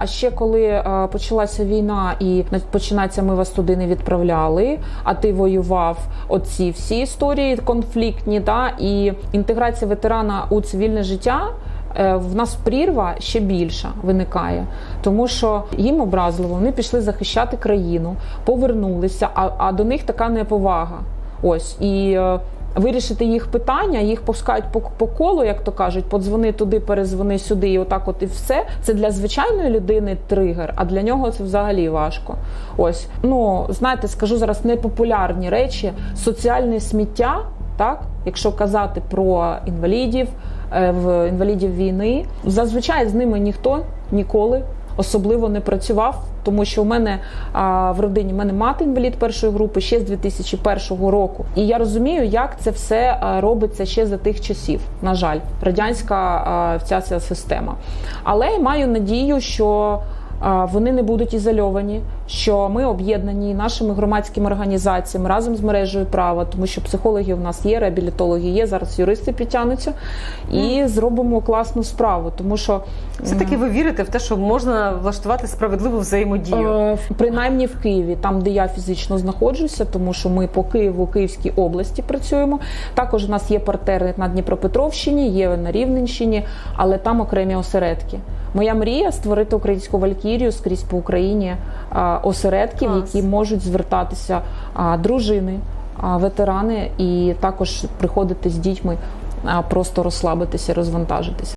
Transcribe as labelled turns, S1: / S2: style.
S1: А ще коли е, почалася війна і починається, ми вас туди не відправляли, а ти воював. Оці всі історії конфліктні, та і інтеграція ветерана у цивільне життя. е, В нас прірва ще більша виникає, тому що їм образливо, вони пішли захищати країну, повернулися, а, а до них така неповага. Ось і е, вирішити їх питання, їх пускають по, по колу, як то кажуть, подзвони туди, перезвони сюди, і отак, от і все. Це для звичайної людини тригер, а для нього це взагалі важко. Ось, ну знаєте, скажу зараз непопулярні речі, соціальне сміття. Так, якщо казати про інвалідів, е, в інвалідів війни, зазвичай з ними ніхто ніколи особливо не працював, тому що у мене а, в родині в мене мати інвалід першої групи ще з 2001 року. І я розумію, як це все робиться ще за тих часів. На жаль, радянська вся ця система. Але маю надію, що а, вони не будуть ізольовані, що ми об'єднані нашими громадськими організаціями разом з мережею права, тому що психологи у нас є, реабілітологи є. Зараз юристи підтягнуться і зробимо класну справу, тому що
S2: Все таки ви вірите в те, що можна влаштувати справедливу взаємодію.
S1: Е, Принаймні в Києві, там де я фізично знаходжуся, тому що ми по Києву, Київській області працюємо. Також у нас є партнери на Дніпропетровщині, є на Рівненщині, але там окремі осередки. Моя мрія створити українську валькірію скрізь по Україні а, осередків,
S2: Клас.
S1: які можуть звертатися а, дружини, а, ветерани, і також приходити з дітьми, а, просто розслабитися, розвантажитися.